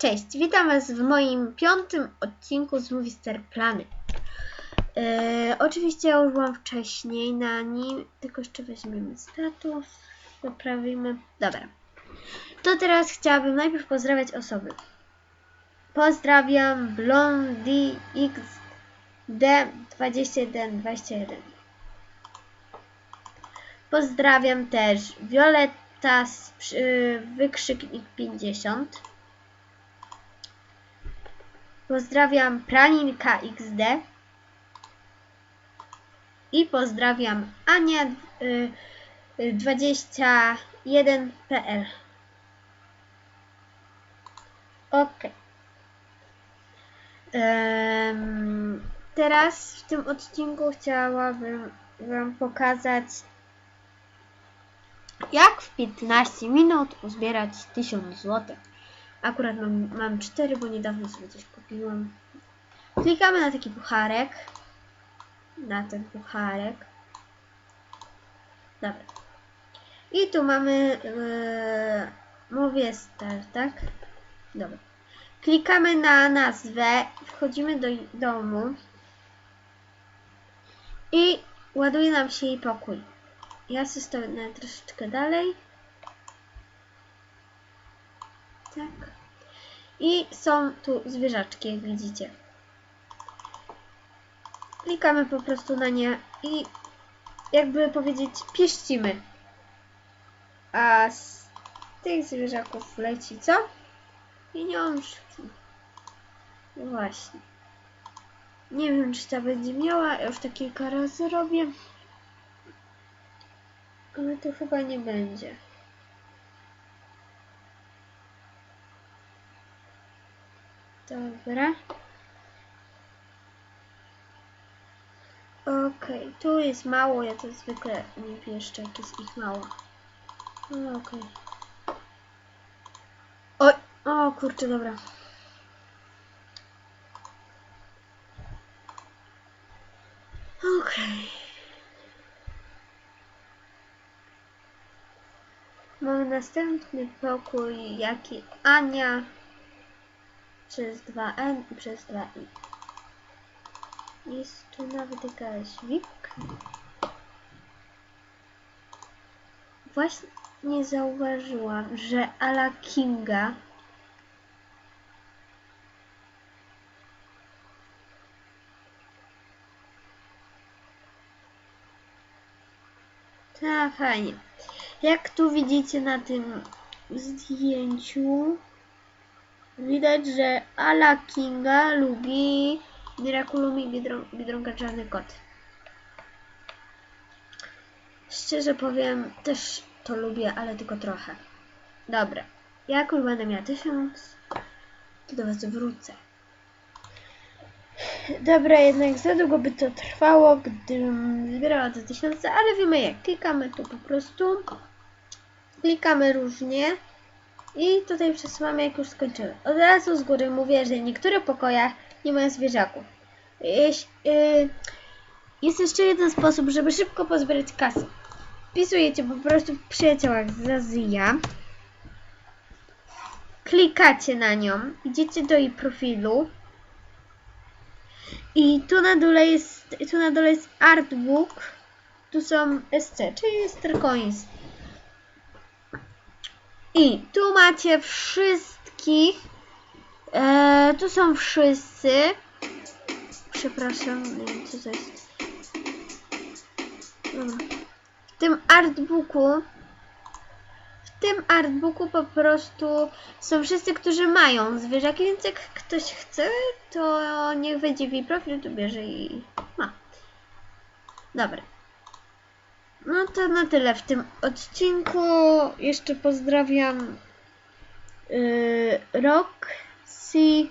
Cześć, witam Was w moim piątym odcinku z Movie Plany. E, oczywiście ja już byłam wcześniej na nim, tylko jeszcze weźmiemy status, poprawimy. Dobra. To teraz chciałabym najpierw pozdrawiać osoby. Pozdrawiam Blondie XD2121. Pozdrawiam też Violetta z przy, wykrzyknik 50. Pozdrawiam Praninka XD. I pozdrawiam Ania y, y, 21.pl. Ok. Em, teraz w tym odcinku chciałabym Wam pokazać, jak w 15 minut uzbierać 1000 zł. Akurat mam, mam 4, bo niedawno sobie coś kupiłam. Klikamy na taki pucharek. Na ten pucharek. Dobra. I tu mamy yy, mówię start, tak? Dobra. Klikamy na nazwę, wchodzimy do domu i ładuje nam się jej pokój. Ja zostawię na troszeczkę dalej. Tak. I są tu zwierzaczki, jak widzicie. Klikamy po prostu na nie i jakby powiedzieć pieścimy. A z tych zwierzaków leci co? Pieniążki. No właśnie. Nie wiem, czy ta będzie miała. Ja już to kilka razy robię. Ale to chyba nie będzie. Dobra. Okej, tu jest mało, ja to zwykle nie pieszczę, jak jest ich mało. No, Okej. Oj, o kurczę, dobra. Okej. Mamy następny pokój, jaki Ania przez 2N i przez 2I. Jest tu nawet jakaś VIP. Właśnie zauważyłam, że Ala Kinga Ta, fajnie. Jak tu widzicie na tym zdjęciu, widać, że Ala Kinga lubi Miraculum i Biedron Biedronka Czarny Kot. Szczerze powiem, też to lubię, ale tylko trochę. Dobra, jak już będę miała tysiąc, to do Was wrócę. Dobra, jednak za długo by to trwało, gdybym zbierała te tysiące, ale wiemy jak. Klikamy tu po prostu. Klikamy różnie. I tutaj przesuwamy jak już skończymy. Od razu z góry mówię, że niektóre pokoje nie mają zwierzaków. Yy, jest jeszcze jeden sposób, żeby szybko pozbierać kasę. Wpisujecie po prostu w przyjaciołach z Azja. Klikacie na nią, idziecie do jej profilu. I tu na dole jest, tu na dole jest artbook. Tu są SC, czyli Star Coins. I tu macie wszystkich. E, tu są wszyscy. Przepraszam, nie wiem co to jest. Dobra. W tym artbooku w tym artbooku po prostu są wszyscy, którzy mają zwierzaki, więc jak ktoś chce, to niech wejdzie w jej profil, to bierze i ma. Dobra. To na tyle w tym odcinku. Jeszcze pozdrawiam yy, Roxy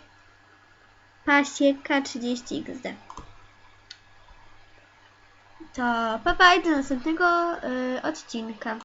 Pasieka 30XD. To pa, pa do następnego yy, odcinka.